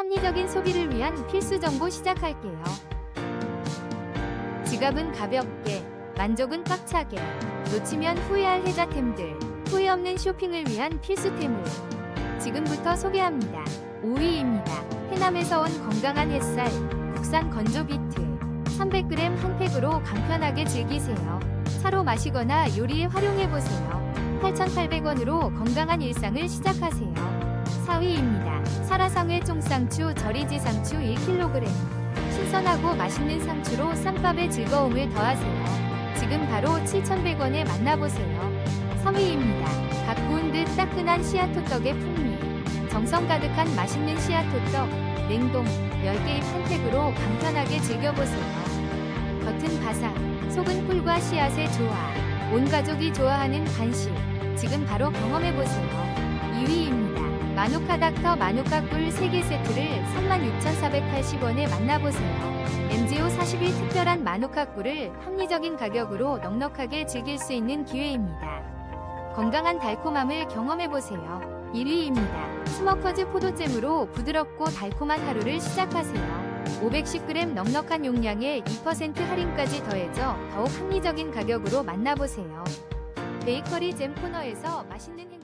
합리적인 소비를 위한 필수 정보 시작할게요. 지갑은 가볍게, 만족은 꽉차게, 놓치면 후회할 혜자템들, 후회 없는 쇼핑을 위한 필수템을 지금부터 소개합니다. 5위입니다. 해남에서 온 건강한 햇살, 국산 건조 비트, 300g 한 팩으로 간편하게 즐기세요. 차로 마시거나 요리에 활용해보세요. 8,800원으로 건강한 일상을 시작하세요. 4위입니다. 사라상회 총상추 절이지 상추 1kg. 신선하고 맛있는 상추로 쌈밥의 즐거움을 더하세요. 지금 바로 7,100원에 만나보세요. 3위입니다. 갓 구운 듯 따끈한 씨앗호떡의 풍미. 정성 가득한 맛있는 씨앗호떡. 냉동, 10개입 한 팩으로 간편하게 즐겨보세요. 겉은 바삭, 속은 꿀과 씨앗의 조화. 온 가족이 좋아하는 간식. 지금 바로 경험해보세요. 2위입니다. 마누카 닥터 마누카 꿀 3개 세트를 36,480원에 만나보세요. MGO 40일 특별한 마누카 꿀을 합리적인 가격으로 넉넉하게 즐길 수 있는 기회입니다. 건강한 달콤함을 경험해보세요. 1위입니다. 스머커즈 포도잼으로 부드럽고 달콤한 하루를 시작하세요. 510g 넉넉한 용량에 2% 할인까지 더해져 더욱 합리적인 가격으로 만나보세요. 베이커리 잼 코너에서 맛있는 행